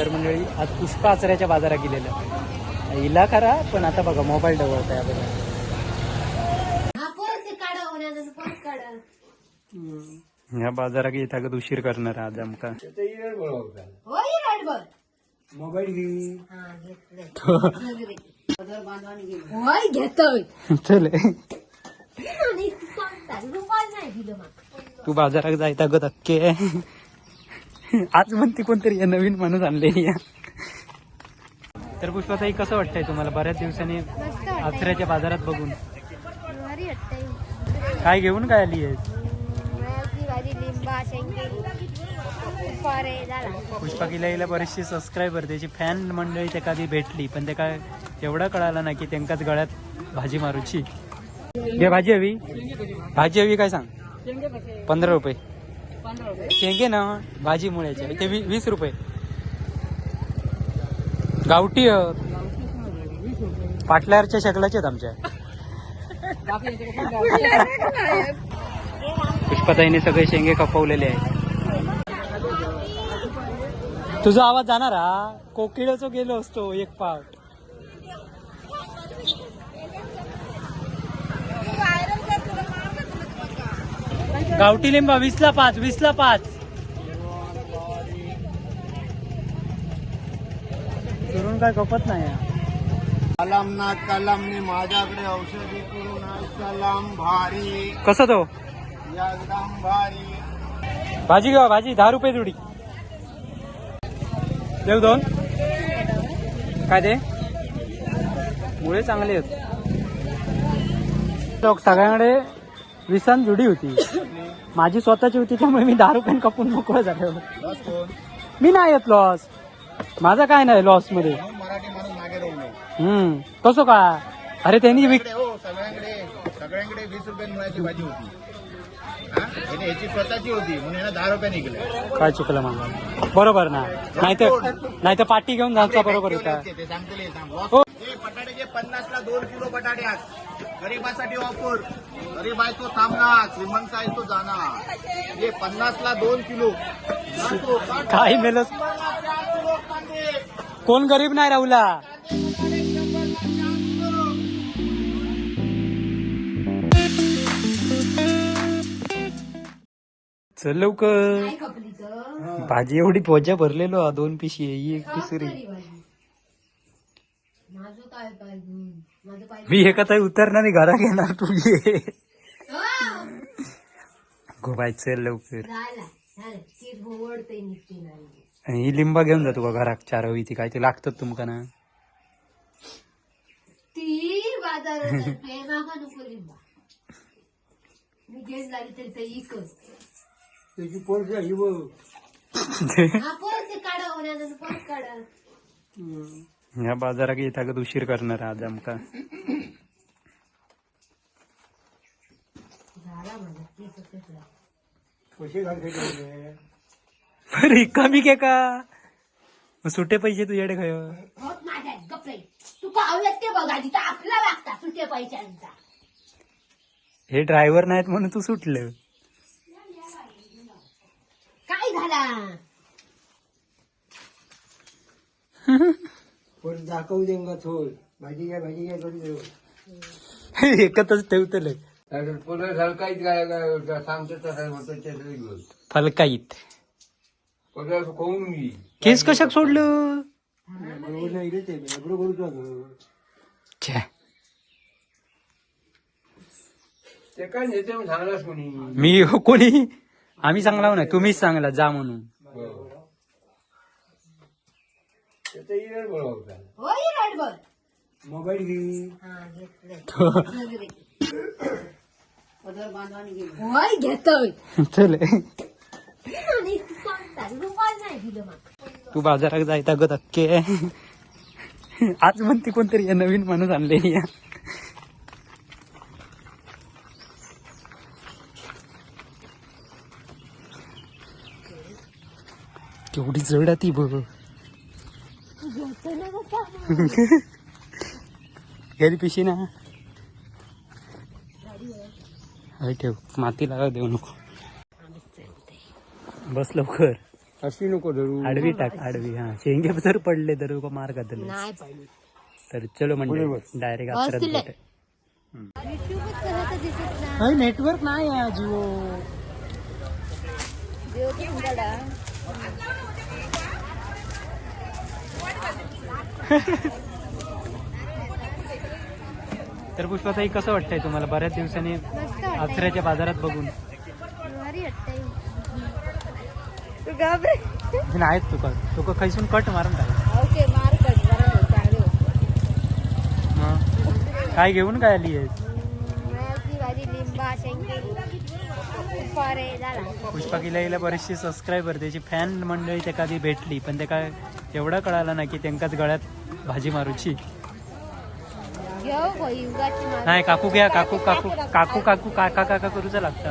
तर मंडळी आज पुष्पा आचऱ्याच्या बाजारात गेलेलं हिला करा पण आता बघा मोबाईल डवळता हा परत काढा ह्या बाजारात येता का उशीर करणार आज आमका मोबाईल घे हा घेतलंय. होय घेतोय. तू बाजारात जायता ग धक्के. आज म्हणते कोणतरी या नवीन माणूस आणले या तर पुष्पाताई कसं वाटतंय तुम्हाला? बऱ्याच दिवसांनी आचऱ्याच्या बाजारात बघून. काय घेऊन काय आली झाला. पुष्पा किल्ला बरेचसे सबस्क्रायबर त्याची फॅन मंडळी त्या कधी भेटली पण ते काय एवढं कळालं ना की त्यांकाच गळ्यात भाजी मारूची. घे भाजी हवी? भाजी हवी काय सांग? पंधरा रुपये. शेंगे ना भाजी मुळ्याचे. ते वी- वीस रुपये. गावठी आहेत. पाटल्यावरच्या शकलाचे आहेत आमच्या. पुष्पाताईने सगळे शेंगे कपवलेले आहेत. तुझा आवाज जाणार हा? कोकिळाचो गेलो असतो एक पाठ गावठी लिंबा वीसला पाच वीसला पाच. करून काय कपत नाही. कलम ना कलमने माझ्याकडे औषधी करून कलम भारी. कसं तो? एकदम भारी. भाजी घेवा भाजी दहा रुपये जुडी. देऊ दोन. काय ते मुळे चांगले आहेत. लोक सगळ्यांकडे विसान जुडी होती. माझी स्वतःची होती त्यामुळे मी दहा रुपयान कापून मोकळं झालो. मी नाही येत लॉस माझा काय नाही लॉसमध्ये. मागे हम्म कसं काय? अरे त्यांनी विक सगळ्यांकडे हो सगळ्यांकडे वीस रुपये मिळायची भाजी होती. हा? याने याची स्वतःची होती म्हणून यानं दहा रुपये निघले. काय चुकलं माझं बरोबर ना? नाही तर नाही तर पाठी घेऊन जायचा बरोबर होता. हो. बटाट्याचे पन्नास ला दोन किलो बटाटे आज. गरीबासाठी ऑफर गरीब आहे तो थांबणार श्रीमंत आहे तो जाणार. हे पन्नास ला दोन किलो. किलो कांदे. कोण गरीब नाही राहुला? चल लवकर. भाजी एवढी पोजा भरलेलो दोन पिशी ही एक भाजी. माझं काय मी एका ताई उतरणार आणि घरा घेणार तू ये. गो बाय चल लवकर. नाही. आणि ही लिंबा घेऊन जातो का घरात? चार हवी ती काय ते लागतात तुमका ना? ही. हा काढा ह्या बाजारात येता का उशीर करणार आज आमका? पैसे. अरे कमी के का? मग सुटे पैसे तुझ्याकडे खय. होत माझ्या गप्पे तुका हवेत ते बघा तिथं आपला लागता सुटे पैशांचा. हे ड्रायव्हर नाहीत म्हणून तू सुटलं. काय झाला? परत दाखवू दे का थोड. भाजी घ्या भाजी घ्या कधी देऊ. एकतच ठेवतलं पुढे सरकारीत काय काय सांगतो तसं फलकाईत पुढे कोण मी केस कशाक सोडलं? बरोबर नाही रे ते. बरोबर करू छे. ते काय नेते मग सांगलास कोणी? मी हो कोणी? आम्ही सांगला नाही तुम्हीच सांगला जा म्हणून. होय मोबाईल घे. हा घेतलंय. होय घेतोय. चल. आणि तू सांगता रुपये नाही दिलं मग तू बाजारात जायता ग धक्के. आज म्हणते कोणतरी या नवीन माणूस आणले या केवढी जड आहे ती बघ. घरी पिशी ना. हाय ठेव माती लागा देऊ नको. बस लवकर. अशी नको धरू. आडवी टाक आडवी हा. शेंगे जर पडले तर मार नाही पडली. तर चलो म्हणजे डायरेक्ट दिसत नाही? नेटवर्क नाही जिओ देव तुमच्याकडा तर पुष्पाताई कसं वाटतंय तुम्हाला? बऱ्याच दिवसांनी आचऱ्याच्या बाजारात बघून. नाहीत तुका. तुका खैसून कट मारून टाक. काय घेऊन काय आली झाला. पुष्पा किला गेल्या बरेचसे सबस्क्रायबर त्याची फॅन मंडळी त्या कधी भेटली पण ते काय एवढं कळालं ना की त्यांकाच गळ्यात भाजी मारूची? नाही काकू घ्या काकू काकू काकू काकू काका काका करूचा लागता.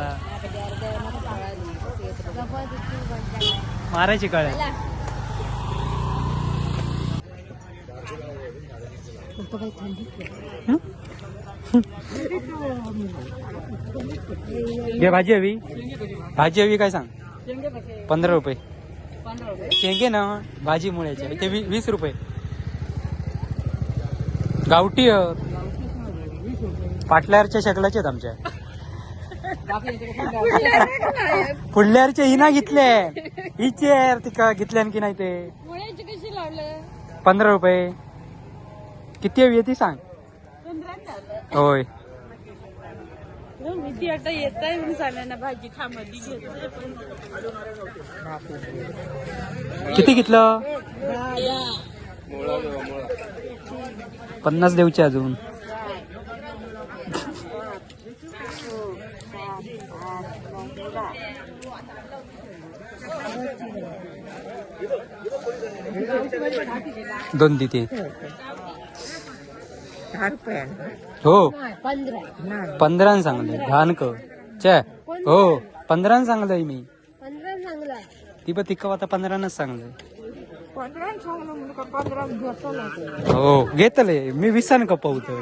मारायची कळ्या घे भाजी हवी भाजी हवी काय सांग? पंधरा रुपये. शेंगे ना भाजी मुळ्याची ते वीस रुपये. गावठी आहेत. पाटल्यावरच्या शकलाचे आमच्या. पुढल्यावरचे हिना घेतले. हिचे तिका घेतल्या की नाही ते. पंधरा रुपये. किती हवी ती सांग. होय. भीती आता येत आहे म्हणून सांगा भाजी खामधी घेतोय पण किती घेतलं? पन्नास देऊचे अजून. दोन देते. हो. पंधरा. पंधरान सांगलंय घाण क चे. हो. पंधरान सांगलंय मी. पंधरा ती पण तिका आता पंधरानच सांगलंय. हो घेतले मी विसान कपवतो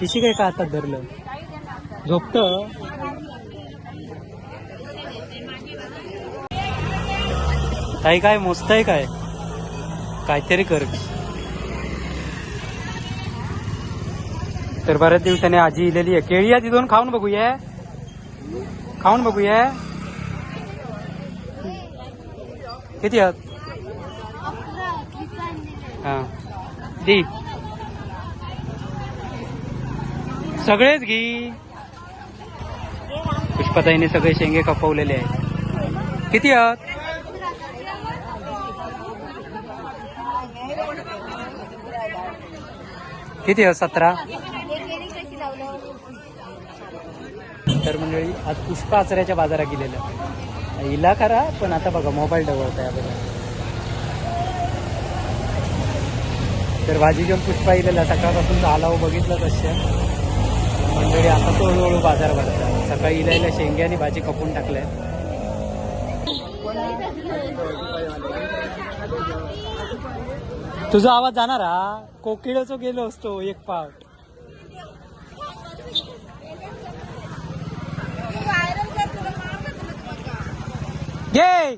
तिशी काय का आता धरलं? झोपत? ताई काय मोजताय काय? काहीतरी कर. तर बऱ्याच दिवसाने आजी इलेली आहे. केळी आधी दोन खाऊन बघूया. खाऊन बघूया. किती आहात? हा. दी. सगळेच घे. पुष्पाताईने सगळे शेंगे कपवलेले आहेत. किती आहात? किती आहात? सतरा. तर मंडळी आज पुष्पा आचऱ्याच्या बाजारात गेलेलं हिला करा पण आता बघा मोबाईल डवळता बघा तर भाजी घेऊन पुष्पा इलेला सकाळपासून आलाव बघितलं तसे. मंडळी आता तो हळूहळू बाजार भरतात सकाळी इलायला शेंगे आणि भाजी कपून टाकल्या. तुझा आवाज जाणार हा? कोकिळाचो गेलो असतो एक पाव घे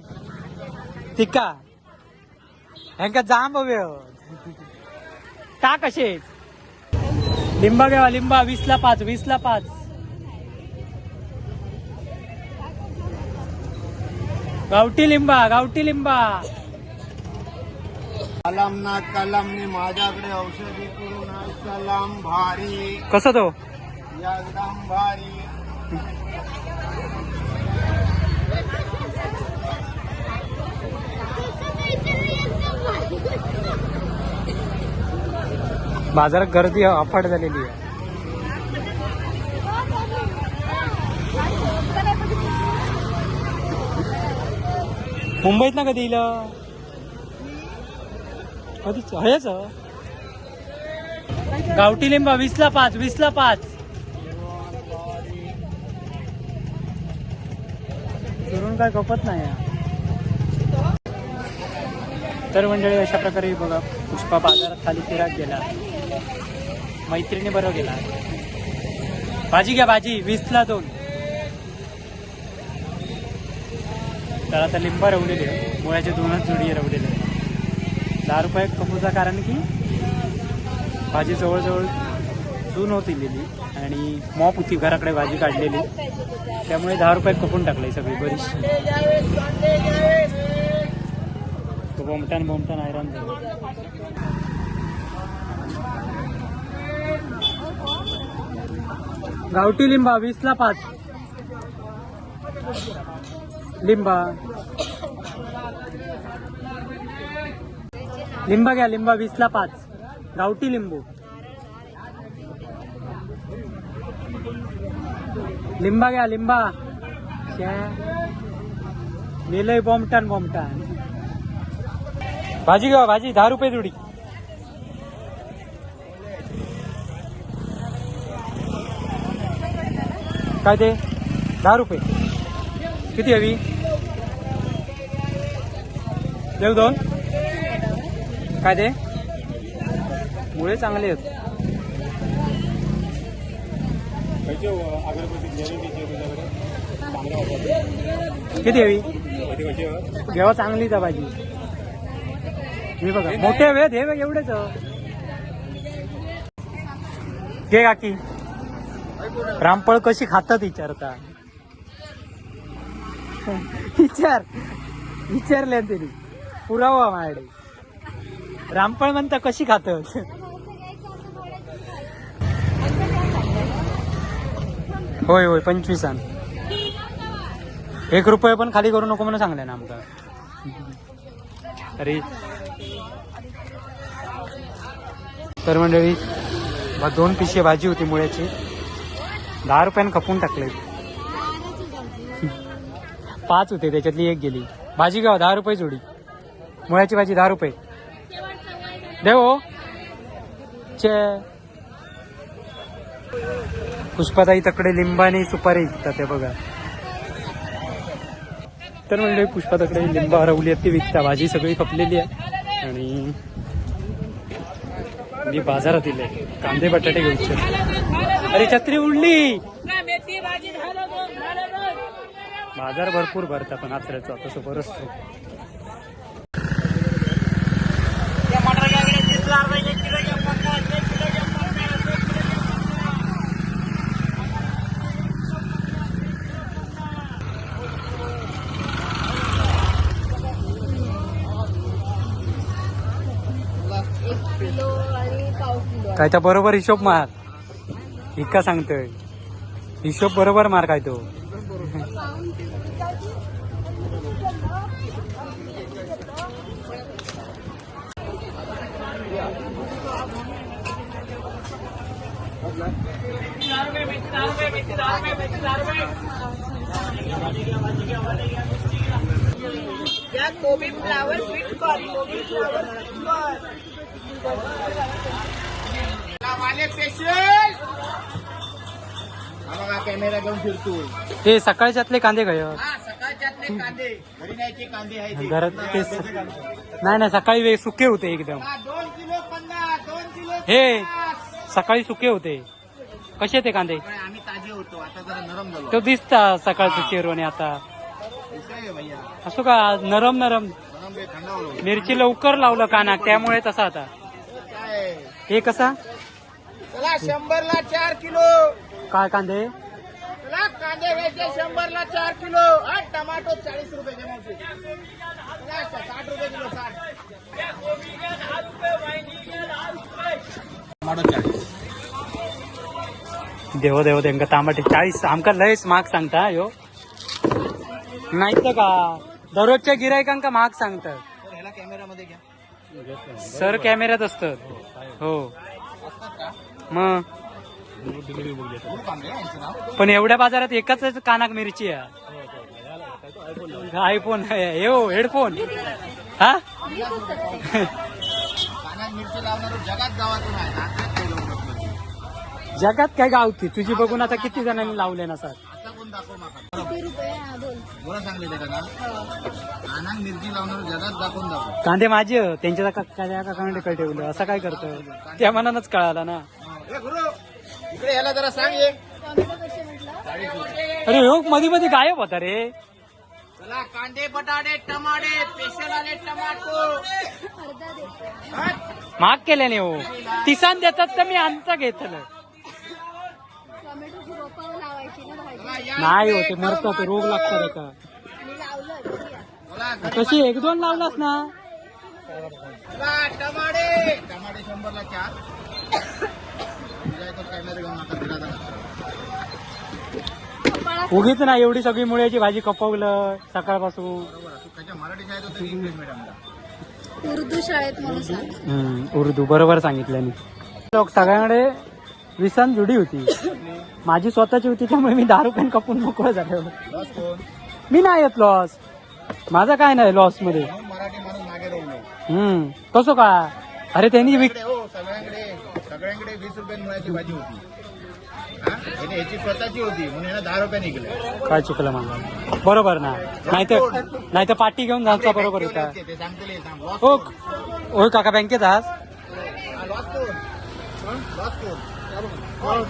तिका ह्यांका जांब हवे टाक असे लिंबा घ्यावा लिंबा. वीस ला पाच वीस ला पाच. गावठी लिंबा गावठी लिंबा. कलम ना कलमनी माझ्याकडे औषधी करून कलम भारी. कसं तो? एकदम भारी. बाजारात गर्दी अफाट झालेली आहे. मुंबईत ना कधी येईल कधीच? हेच गावठी लिंबा वीसला पाच वीसला पाच. चुरून काय कपत नाही तर मंडळी अशा प्रकारे बघा पुष्पा बाजारात खाली फिरात गेला. मैत्रिणी बरोबर गेला. भाजी घ्या भाजी. वीसला दोन. तर आता लिंबा रवलेली आहे मुळ्याचे दोनच जुडी रवलेले आहे दहा रुपये कपूचा कारण की भाजी जवळजवळ जून होती लिहिली आणि मॉप होती घराकडे भाजी काढलेली. त्यामुळे दहा रुपयात कपून टाकले सगळी बरीच तो बोमटान बोमटान आयरन झालं. गावठी लिंबा वीसला पाच. लिंबा. लिंबा घ्या लिंबा वीसला पाच. गावठी लिंबू. लिंबा घ्या लिंबा. नेलय बॉम्बटान बॉम्बटान भाजी घ्या भाजी. दहा रुपये जोडी. काय ते? दहा रुपये. किती हवी? देऊ दोन. काय ते? मुळे चांगले आहेत. किती हवी? घेवा चांगलीच आहे भाजी हे बघा मोठे वेळ हे बघ एवढेच घे काकी. रामफळ कशी खातात विचारता. विचार. विचारले त्यांनी पुरावा माझ्याकडे रामफळ म्हणता कशी खातात होय होय पंचवीसान एक रुपये पण खाली करू नको म्हणून सांगले ना आमका. अरे. तर मंडळी दोन पिशे भाजी होती मुळ्याची. दहा रुपयानं खपून टाकले पाच होते त्याच्यातली एक गेली. भाजी घ्या दहा रुपये जोडी. मुळ्याची भाजी दहा रुपये. देव हो. चे पुष्पाताई तकडे लिंबाने सुपारी विकतात ते बघा. तर म्हणजे पुष्पा तकडे लिंबा हरवली आहेत ती विकता. भाजी सगळी खपलेली आहे. आणि मी बाजारात आहे. कांदे बटाटे घेऊ अरे छत्री उडली. बाजार भरपूर भरता पण आचऱ्याचा तसं बरंच काय तर बरोबर हिशोब मार. इतका सांगतोय. हिशोब बरोबर मार काय तो. कोबी फ्लावर स्वीट कॉर्न कोबी फ्लावर स्वीट कॉर्न वाले स्पेशल बघा कॅमेरा घेऊन फिरतो हे सकाळच्यातले कांदे हा? सकाळच्यातले कांदे. घरी न्यायचे कांदे आहे ते. घरात ते नाही नाही सकाळी वे सुके होते एकदम. हा, दोन किलो पन्नास दोन किलो हे पन्नास. सकाळी सुके होते. कसे ते कांदे? काय आम्ही ताजे होतो. आता जरा नरम झालो. तो दिसता सकाळचं चेरवणे आता. कसं आहे भैया? असो का नरम नरम. नरम बे थंडावलो मिरची लवकर लावलं कानाक त्यामुळे तसा आता. काय? हे कसा? चला शंभरला चार किलो. काय कांदे? चला कांदे घ्यायचे शंभरला चार किलो. हा टमाटो चाळीस रुपये. चला, साठ रुपये किलो साठ. देव देव त्यांका तांबाटे चाळीस. आमका लयच महाग सांगता यो. नाही तर का? दररोजच्या गिरायकांका महाग सांगतात. कॅमेरामध्ये घ्या. सर कॅमेऱ्यात असतात हो. पण एवढ्या बाजारात एकच कानाक मिरची आहे. आयफोन हे हेडफोन हा? जगात काय गावती तुझी बघून आता किती जणांनी लावले ना सर? कांदे माझे त्यांच्या काकांकडे ठेवलं असं काय करतो त्या मनानच कळाला ना. इकडे ह्याला जरा सांग ये. अरे हो मध्ये मध्ये गायब होता रे. चला कांदे बटाटे टमाटे स्पेशल आले टमाटो. महाग केल्याने हो. तिसान देतात तर मी आमचा घेतलं. नाही होते मरतात टमाटो. रोग लागतात का कशी एक दोन लावलास ना? टमाटे. टमाटे शंभरला चार तुझ्या इथं कॅमेरा घेऊन नका फिरायला नका. उगीच ना एवढी सगळी मुळ्याची भाजी कपवलं सकाळपासून. उर्दू शाळेत म्हणून उर्दू. बरोबर सांगितलं मी. लोक सगळ्यांकडे विसान जुडी होती. माझी स्वतःची होती त्यामुळे मी दहा रुपयान कपून मोकळं झालो. मी नाही येत लॉस माझा काय नाही लॉसमध्ये. हम्म कसं का अरे त्यांनी विक सगळ्यांकडे वीस रुपये मुळाची भाजी होती. हा? याने ह्याची स्वतःची होती म्हणून यानं दहा रुपये निघले. काय चुकलं मला बरोबर ना. नाही तर नाही तर पाठी घेऊन जायचा बरोबर होता ते सांगते सांग. लॉस हो कोण? होय काका बँकेत आज. हा, लॉस कोण? लॉस कोण?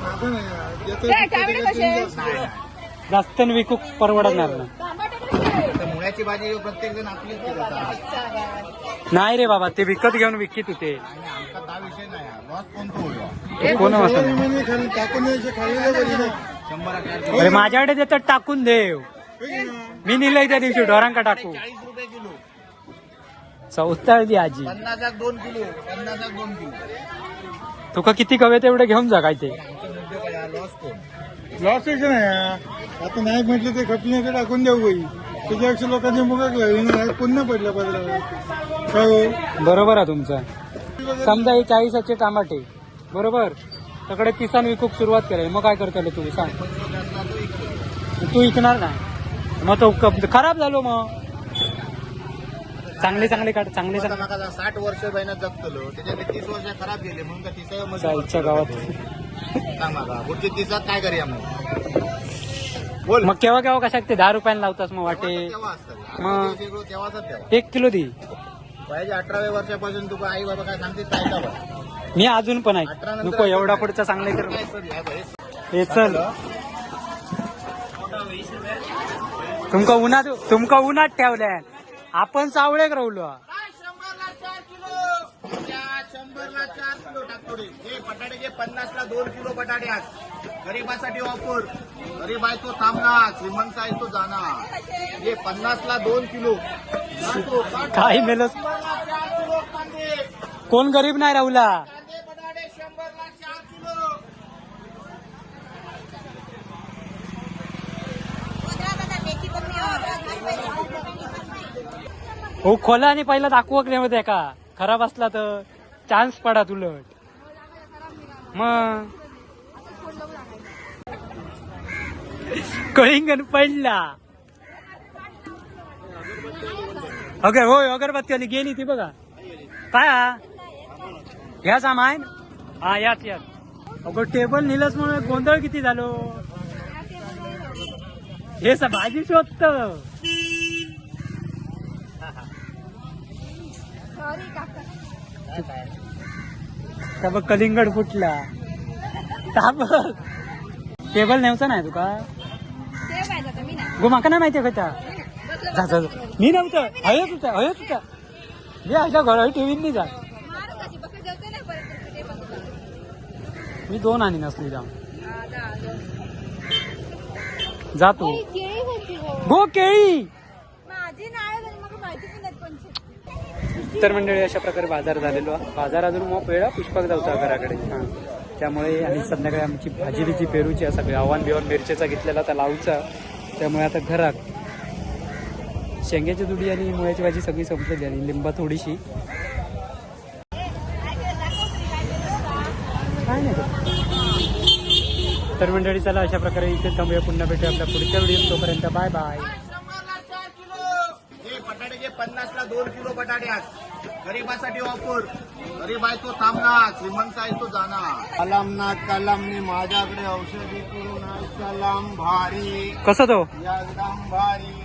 काय टमाटे कसे नाही नाही. जास्त विकू परवडणार ना. मुळ्याची भाजी प्रत्येक जण आहे. नाही रे बाबा ते विकत घेऊन विकत होते आमचा विषय नाही कोण चार अरे माझ्याकडे देतात टाकून देव. मी निलय त्या दिवशी ढोरांका टाकू. चाळीस रुपये किलो. चौथाळी दी आजी. दोन किलो पन्नासाक दोन किलो. तुका किती कवे तेवढे घेऊन जा काय ते? लॉस नाही आता नाही म्हटलं ते खपलीने टाकून देऊ बाई. त्याच्यापेक्षा लोकांनी मुगा पुन्हा पडलं पाहिजे काय हो? बरोबर आहे तुमचं. समजा हे चाळीसाचे टमाटे बरोबर? सगळे किसान विकूक सुरुवात करेल मग काय करता तू सांग. तू विकणार नाही. मग तो क- खराब झालो मग. चांगले चांगले काढ चांगले माका साठ वर्ष बहिण्यात जगतलो त्याच्यातले तीस वर्ष खराब गेले म्हणून का गावात. सांग माका पुढची तिसात काय करूया मग? बोल. मग केव्हा केव्हा कशात ते दहा रुपयाला लावतास मग वाटे? तेव्हा असतात मग. तेव्हाच एक किलो दे. पाहिजे अठराव्या वर्षापासून तुका आई बाबा काय सांगते? मी अजून पण अठरा आहे नंतर नको एवढा? पुढचा चांगले कर? काय सर, ह्या बाई. हे चल. तुमका उन्हात तुमका उन्हात ठेवल्या. आपण सावळेक राहुलो. शंभरला चार किलो. त्या शंभरला चार किलो टाकतोडे हे बटाटे पन्नासला दोन किलो बटाटे आज. गरीबासाठी वापर. गरीब आहे तो थांबणार श्रीमंत आहे तो जाणार. हे पन्नासला दोन किलो. काही काटो. कोण गरीब नाही राहुला? हो खोला आणि पहिला दाखवू नाही होते का? खराब असला तर चान्स पडा तुलट मग? कळिंगण पडला. अगर होय अगरबत्ती आली गेली ती बघा. काय हा? ह्या सामान हा याच याच. अगं टेबल नेलंच म्हणून गोंधळ किती झालो. हे स भाजी शोधत. त्या बघ कलिंगड फुटला. त्या बघ. टेबल नेवचा नाही तुका? गो माका नाही माहिती का त्या? जा, जा, जा. मी नव्हतं हयच होता हयच होता मी अशा घरा ठेवीन नाही जा मी दोन आणि नसली जाऊन. जातो गो? केळी! माझी नाळ मग माहिती पण नाही कोणची. तर मंडळी अशा प्रकारे बाजार झालेलो आहे. बाजार अजून मग वेळा पुष्पक जाऊचा घराकडे. हा. त्यामुळे आणि संध्याकाळी आमची भाजी बिजी पेरूची आहे सगळे आव्हान बिवान मिरचेचा घेतलेला आता लावचा. त्यामुळे आता घरात शेंग्याची दुडी आणि मुळ्याची भाजी सगळी संपलेली आणि लिंबा थोडीशी. काय नाही तर मंडळी चला अशा प्रकारे इथे थांबूया. पुन्हा भेटूया आपल्या पुढच्या व्हिडिओ तोपर्यंत बाय बाय. पन्नासला दोन किलो बटाटे आज गरीबासाठी ऑफर गरीब आहे तो थांबणार श्रीमंत आहे तो जाणार. कलामनाथ कलामने माझ्याकडे औषधी करून कलाम भारी. कसं तो? एकदम भारी.